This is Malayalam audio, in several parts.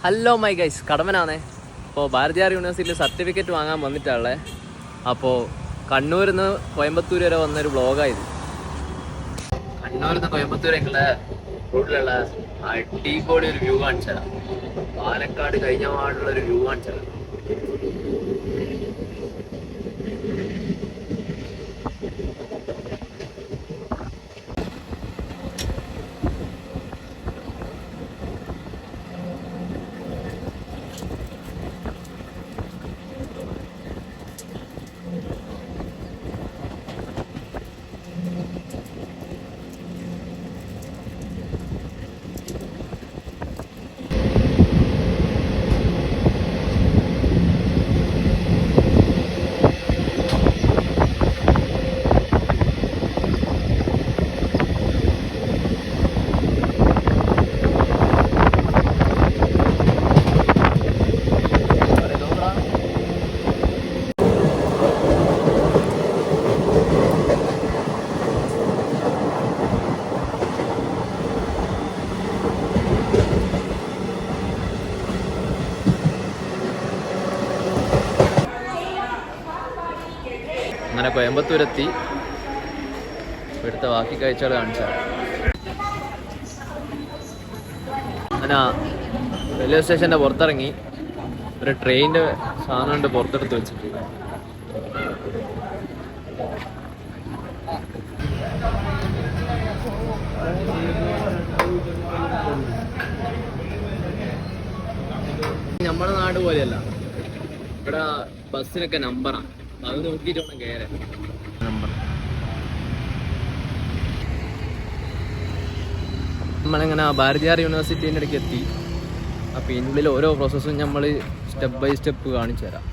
Hello my guys കടമനാണേ. അപ്പോൾ ഭാരതിയാർ യൂണിവേഴ്സിറ്റിയിൽ സർട്ടിഫിക്കറ്റ് വാങ്ങാൻ വന്നിട്ടുള്ളത് അപ്പോൾ കണ്ണൂരിൽ നിന്ന് കോയമ്പത്തൂർ വരെ വന്നൊരു ബ്ലോഗായത് കണ്ണൂരിൽ നിന്ന് കോയമ്പത്തൂരേക്കുള്ള റോഡിലുള്ള അടിപൊളി ഒരു വ്യൂ കാണിച്ചതാണ് പാലക്കാട് കഴിഞ്ഞ പാടുള്ള ഒരു വ്യൂ കാണിച്ചതാണ് അങ്ങനെ കോയമ്പത്തൂരെത്തി. ഇവിടുത്തെ ബാക്കി കാഴ്ചകൾ കാണിച്ചു അങ്ങനെ റെയിൽവേ സ്റ്റേഷന്റെ പുറത്തിറങ്ങി. ഒരു ട്രെയിനിന്റെ സാധനം കൊണ്ട് പുറത്തെടുത്ത് വെച്ചിട്ട് നമ്മുടെ നാട് പോലെയല്ല. ഇവിടെ ബസ്സിനൊക്കെ നമ്പറാണ് അത് നോക്കിയിട്ട് വേണം കയറാൻ നമ്മളിങ്ങനെ ഭാരതിയാർ യൂണിവേഴ്സിറ്റീന്റെ ഇടയ്ക്ക് എത്തി അപ്പോൾ ഇതിനുള്ളിൽ ഓരോ പ്രോസസ്സും നമ്മൾ സ്റ്റെപ്പ് ബൈ സ്റ്റെപ്പ് കാണിച്ചു തരാം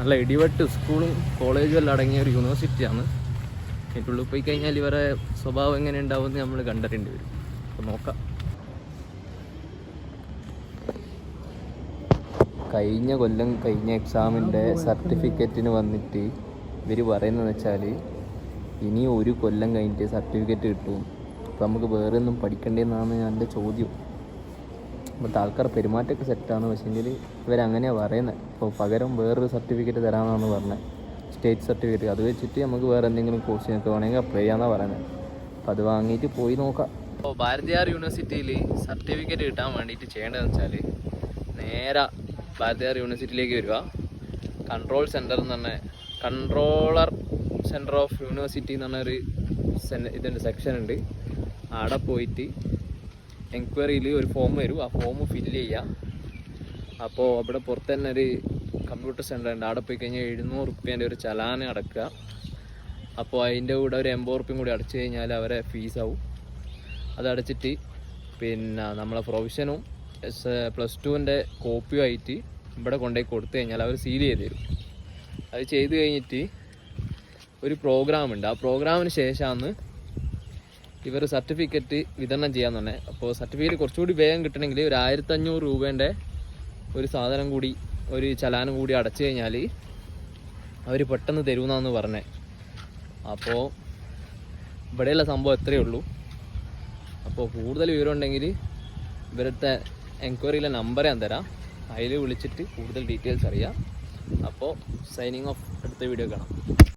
നല്ല ഇടിവെട്ട് സ്കൂളും കോളേജും എല്ലാം അടങ്ങിയ ഒരു യൂണിവേഴ്സിറ്റിയാണ്. ഉള്ളിൽ പോയി കഴിഞ്ഞാൽ ഇവരെ സ്വഭാവം എങ്ങനെ ഉണ്ടാവുമെന്ന് നമ്മൾ കണ്ടറിയേണ്ടി വരും അപ്പോൾ നോക്കാം. കഴിഞ്ഞ കൊല്ലം കഴിഞ്ഞ എക്സാമിന്റെ സർട്ടിഫിക്കറ്റിന് വന്നിട്ട് ഇവർ പറയുന്നത് വെച്ചാൽ ഇനി ഒരു കൊല്ലം കഴിഞ്ഞിട്ട് സർട്ടിഫിക്കറ്റ് കിട്ടും. അപ്പോൾ നമുക്ക് വേറെ ഒന്നും പഠിക്കേണ്ടതെന്നാണ് എന്റെ ചോദ്യം. ഇപ്പോഴത്തെ ആൾക്കാർ പെരുമാറ്റമൊക്കെ സെറ്റാണ് പക്ഷേങ്കിൽ ഇവരങ്ങനെയാണ് പറയുന്നത് ഇപ്പോൾ പകരം വേറൊരു സർട്ടിഫിക്കറ്റ് തരാമെന്നാണ് പറഞ്ഞത് സ്റ്റേറ്റ് സർട്ടിഫിക്കറ്റ് അത് വെച്ചിട്ട് നമുക്ക് വേറെ എന്തെങ്കിലും കോഴ്സിനൊക്കെ വേണമെങ്കിൽ അപ്ലൈ ചെയ്യാമെന്നാണ് പറയുന്നത് അപ്പോൾ അത് വാങ്ങിയിട്ട് പോയി നോക്കാം. അപ്പോൾ ഭാരതിയാർ യൂണിവേഴ്സിറ്റിയിൽ സർട്ടിഫിക്കറ്റ് കിട്ടാൻ വേണ്ടിയിട്ട് ചെയ്യേണ്ടതെന്ന് വെച്ചാൽ നേരെ ഭാരതിയാർ യൂണിവേഴ്സിറ്റിയിലേക്ക് വരിക. കൺട്രോൾ സെന്റർ എന്ന് പറഞ്ഞ കൺട്രോളർ സെന്റർ ഓഫ് യൂണിവേഴ്സിറ്റി എന്ന് പറഞ്ഞൊരു ഇതുണ്ട് സെക്ഷൻ ഉണ്ട്. അവിടെ പോയിട്ട് എൻക്വയറിയിൽ ഒരു ഫോം വരും. ആ ഫോം ഫില്ല് ചെയ്യുക. അപ്പോൾ അവിടെ പുറത്ത് തന്നെ ഒരു കമ്പ്യൂട്ടർ സെന്റർ ഉണ്ട്. അവിടെ പോയി കഴിഞ്ഞാൽ എഴുന്നൂറ് റുപ്യേന്റെ ഒരു ചലാന അടക്കുക. അപ്പോൾ അതിന്റെ കൂടെ ഒരു എൺപത് റുപ്യം കൂടി അടച്ചു കഴിഞ്ഞാൽ അവരെ ഫീസാവും അതടച്ചിട്ട് പിന്നെ നമ്മളെ പ്രൊവിഷനും പ്ലസ് ടുവിന്റെ കോപ്പിയും ആയിട്ട് ഇവിടെ കൊണ്ടുപോയി കൊടുത്തു കഴിഞ്ഞാൽ അവർ സീൽ ചെയ്ത് തരും. അത് ചെയ്ത് കഴിഞ്ഞിട്ട് ഒരു പ്രോഗ്രാം ഉണ്ട്. ആ പ്രോഗ്രാമിന് ശേഷമാണ് ഇവർ സർട്ടിഫിക്കറ്റ് വിതരണം ചെയ്യാൻ തന്നെ അപ്പോൾ സർട്ടിഫിക്കറ്റ് കുറച്ചുകൂടി വേഗം കിട്ടണമെങ്കിൽ ഒരു ആയിരത്തഞ്ഞൂറ് രൂപേന്റെ ഒരു സാധനം കൂടി ഒരു ചലാനം കൂടി അടച്ചു കഴിഞ്ഞാൽ അവർ പെട്ടെന്ന് തരുമെന്നാന്ന് പറഞ്ഞത് അപ്പോൾ ഇവിടെയുള്ള സംഭവം എത്രയേ ഉള്ളൂ. അപ്പോൾ കൂടുതൽ വിവരം ഉണ്ടെങ്കിൽ ഇവരുടെ എൻക്വയറിയിലെ നമ്പർ ഞാൻ തരാം. അതിൽ വിളിച്ചിട്ട് കൂടുതൽ ഡീറ്റെയിൽസ് അറിയാം. അപ്പോൾ സൈനിങ് ഓഫ് അടുത്ത വീഡിയോ കാണാം.